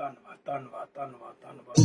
ਧੰਨਵਾਦ ਧੰਨਵਾਦ ਧੰਨਵਾਦ ਧੰਨਵਾਦ।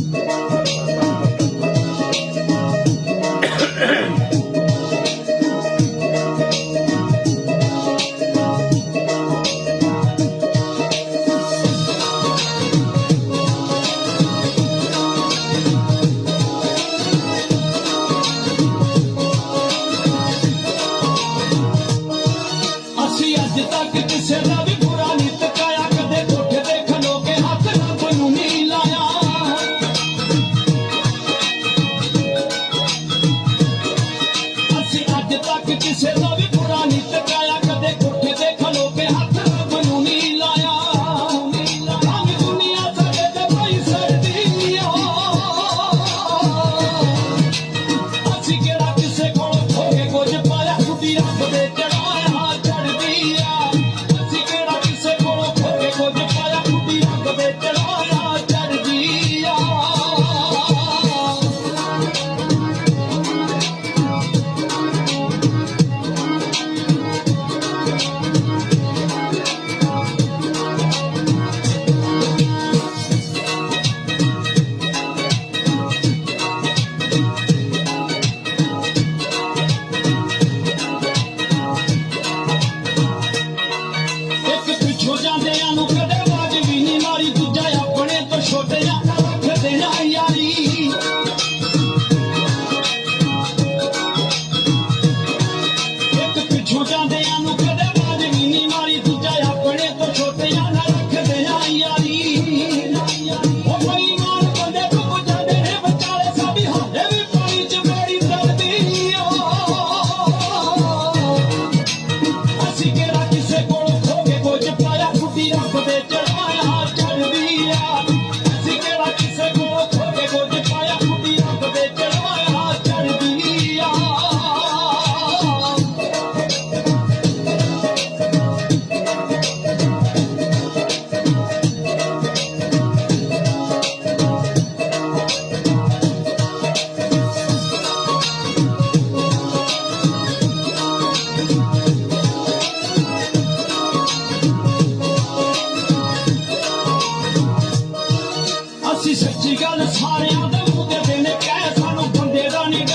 ਗੱਲ ਸਾਰਿਆਂ ਦੇ ਮੂੰਹ ਤੇ ਦਿੰਦੇ ਕਹਿ ਸਾਨੂੰ ਬੰਦੇ ਦਾ ਨਹੀਂ